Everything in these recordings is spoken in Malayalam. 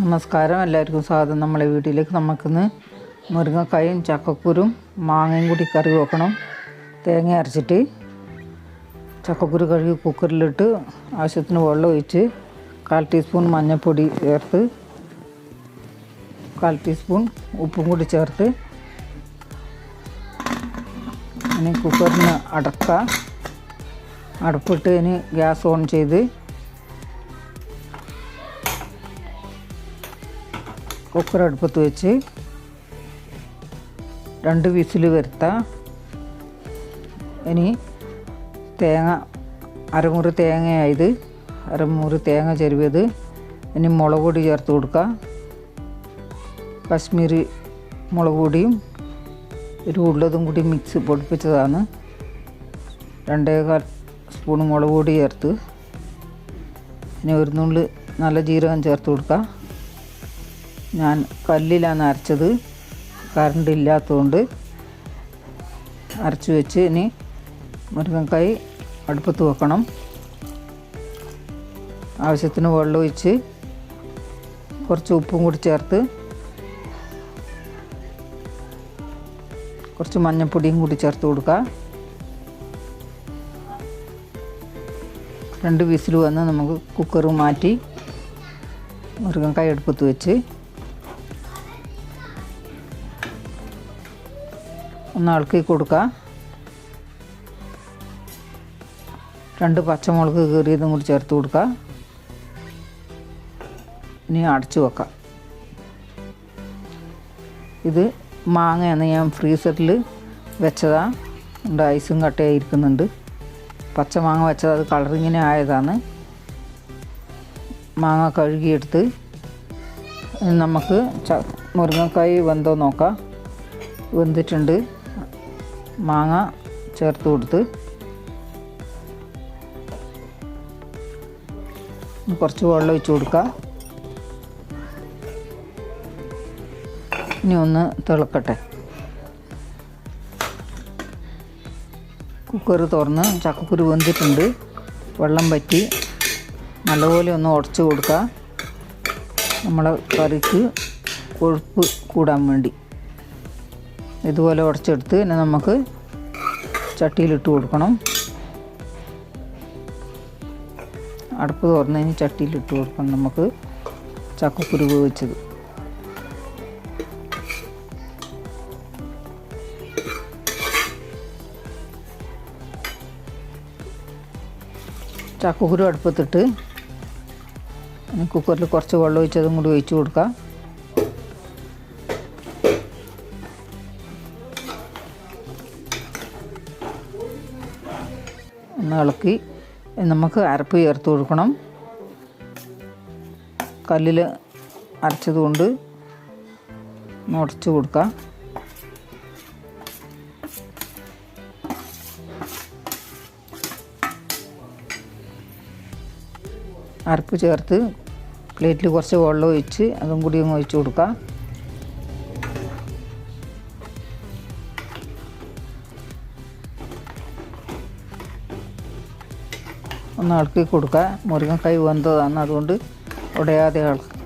നമസ്കാരം. എല്ലാവർക്കും സ്വാഗതം. നമ്മളെ വീട്ടിലേക്ക് നമുക്കിന്ന് മുരിങ്ങക്കായും ചക്കക്കുരും മാങ്ങയും കൂടി കറി വെക്കണം. തേങ്ങ അരച്ചിട്ട് ചക്കക്കുരു കഴുകി കുക്കറിലിട്ട് ആവശ്യത്തിന് വെള്ളം ഒഴിച്ച് കാൽ ടീസ്പൂൺ മഞ്ഞൾപ്പൊടി ചേർത്ത് കാൽ ടീസ്പൂൺ ഉപ്പും കൂടി ചേർത്ത് ഇനി കുക്കറിന് അടക്കുക അടുപ്പിട്ട് ഇനി ഗ്യാസ് ഓൺ ചെയ്ത് കുക്കർ അടുപ്പത്ത് വെച്ച് രണ്ട് വിസിൽ വരുത്താം. ഇനി തേങ്ങ അരമുറി തേങ്ങയായത്. അരമുറി തേങ്ങ ചെരുവിയത്. ഇനി മുളക് പൊടി ചേർത്ത് കൊടുക്കുക കാശ്മീരി മുളക് പൊടിയും ഒരു ഉള്ളതും കൂടി മിക്സ് പൊടിപ്പിച്ചതാണ്. രണ്ടേകാൽ സ്പൂൺ മുളക് പൊടി ചേർത്ത്. ഇനി ഒരു നുള്ളി നല്ല ജീരകം ചേർത്ത് കൊടുക്കുക ഞാൻ കല്ലിലാണ് അരച്ചത്. കറണ്ട് ഇല്ലാത്തതുകൊണ്ട് അരച്ച് വെച്ച് ഇനി മുരിങ്ങക്കായി അടുപ്പത്ത് വെക്കണം. ആവശ്യത്തിന് വെള്ളം ഒഴിച്ച് കുറച്ച് ഉപ്പും കൂടി ചേർത്ത് കുറച്ച് മഞ്ഞൾപ്പൊടിയും കൂടി ചേർത്ത് കൊടുക്കുക രണ്ട് വിസിൽ വന്ന് നമുക്ക് കുക്കർ മാറ്റി മുരുങ്ങക്കായ എടുപ്പത്ത് വെച്ച് ഒന്ന് ഇളക്കി കൊടുക്കുക. രണ്ട് പച്ചമുളക് കീറിയതും കൂടി ചേർത്ത് കൊടുക്കുക. ഇനി അടച്ചു വെക്കാം. ഇത് മാങ്ങയാണ് ഞാൻ ഫ്രീസറിൽ വെച്ചതാണ് ഉണ്ട് ഐസും കട്ടയായിരിക്കുന്നുണ്ട് പച്ചമാങ്ങ വെച്ചത്. അത് കളറിങ്ങനെ ആയതാണ്. മാങ്ങ കഴുകിയെടുത്ത് നമുക്ക് ച മുരിങ്ങക്കായ് വെന്തോ നോക്കാം. വെന്തിട്ടുണ്ട്. മാങ്ങ ചേർത്ത് കൊടുത്ത് കുറച്ച് വെള്ളം ഒഴിച്ച് കൊടുക്കുക. ഇനി ഒന്ന് തിളക്കട്ടെ. കുക്കർ തുറന്ന് ചക്കക്കുരു വെന്തിട്ടുണ്ട്. വെള്ളം പറ്റി നല്ലപോലെ ഒന്ന് ഉടച്ച് കൊടുക്കുക. നമ്മളെ കറിക്ക് കൊഴുപ്പ് കൂടാൻ വേണ്ടി. ഇതുപോലെ ഉടച്ചെടുത്ത് പിന്നെ നമുക്ക് ചട്ടിയിലിട്ട് കൊടുക്കണം. അടുപ്പ് തുറന്ന് കഴിഞ്ഞ് ചട്ടിയിലിട്ട് കൊടുക്കണം നമുക്ക് ചക്കക്കുരു വേവിച്ചത് ചക്കക്കുരു അടുപ്പത്തിട്ട് കുക്കറിൽ കുറച്ച് വെള്ളം ഒഴിച്ചതും കൂടി ഒഴിച്ച് കൊടുക്കാം. ഇളക്കി നമുക്ക് അരപ്പ് ചേർത്ത് കൊടുക്കണം. കല്ലിൽ അരച്ചതുകൊണ്ട് ഉടച്ച് കൊടുക്കാം. അരപ്പ് ചേർത്ത് പ്ലേറ്റിൽ കുറച്ച് വെള്ളം ഒഴിച്ച് അതും കൂടി ഒന്ന് ഒഴിച്ച് കൊടുക്കാം. ഒന്ന് ഇളക്കി കൊടുക്കുക. മുരിങ്ങക്കായ് വെന്തതാണ് അതുകൊണ്ട് ഉടയാതെ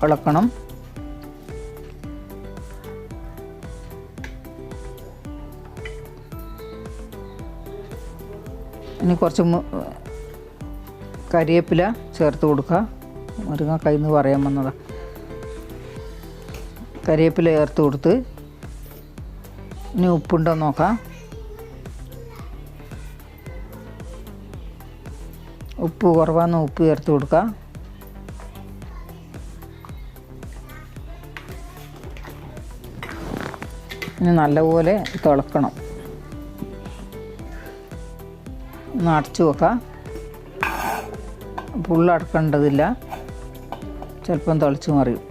ഇളക്കണം ഇനി കുറച്ച് കരിയേപ്പില ചേർത്ത് കൊടുക്കുക. മുരിങ്ങക്കായ് എന്ന് പറയാൻ വന്നതാണ് കരിയേപ്പില ചേർത്ത് കൊടുത്ത് ഇനി ഉപ്പുണ്ടോ നോക്കാം. ഉപ്പ് കുറവാന്ന് ഉപ്പ് ചേർത്ത് കൊടുക്കുക ഇനി നല്ലപോലെ തിളക്കണം. ഒന്ന് അടച്ചു വെക്കാം. പുള്ളടക്കേണ്ടതില്ല ചിലപ്പം തിളച്ച് മറിയും.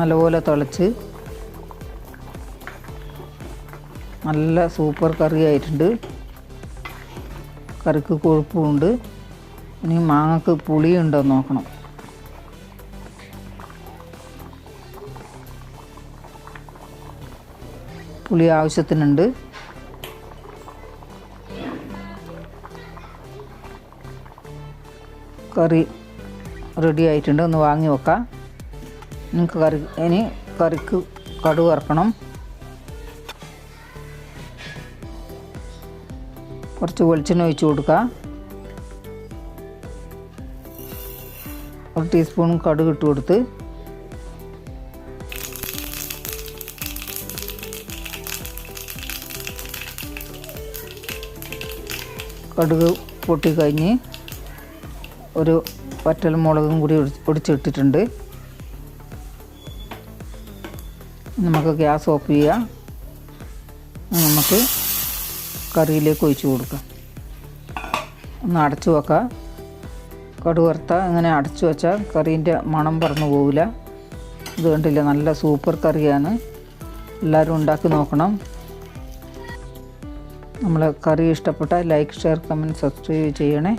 നല്ലപോലെ തിളച്ച്. നല്ല സൂപ്പർ കറി ആയിട്ടുണ്ട് കറിക്ക് കൊഴുപ്പുമുണ്ട് ഇനി മാങ്ങക്ക് പുളിയുണ്ടോ നോക്കണം. പുളി ആവശ്യത്തിനുണ്ട്. കറി റെഡി ആയിട്ടുണ്ട്. ഒന്ന് വാങ്ങി വെക്കാം. നിങ്ങൾക്ക് കറി ഇനി കറിക്ക് കടുക് കുറച്ച് വെളിച്ചെണ്ണ ഒഴിച്ച് കൊടുക്കുക. ഒരു ടീസ്പൂൺ കടുക് ഇട്ട് കൊടുത്ത്. കടുക് പൊട്ടിക്കഴിഞ്ഞ് ഒരു വറ്റൽ മുളകും കൂടി ഒടി- ഒടിച്ചിട്ടിട്ടുണ്ട്. നമുക്ക് ഗ്യാസ് ഓഫ് ചെയ്യാം. നമുക്ക് കറിയിലേക്ക് ഒഴിച്ചു കൊടുക്കാം ഒന്ന് അടച്ചു വെക്കാം കടുക് വറുത്ത ഇങ്ങനെ അടച്ചു വെച്ചാൽ കറീന്റെ മണം പറന്നു പോവില്ല. ഇത് കണ്ടില്ല നല്ല സൂപ്പർ കറിയാണ്. എല്ലാവരും ഉണ്ടാക്കി നോക്കണം. നമ്മൾ കറി ഇഷ്ടപ്പെട്ട ലൈക്ക് ഷെയർ കമന്റ് സബ്സ്ക്രൈബ് ചെയ്യണേ.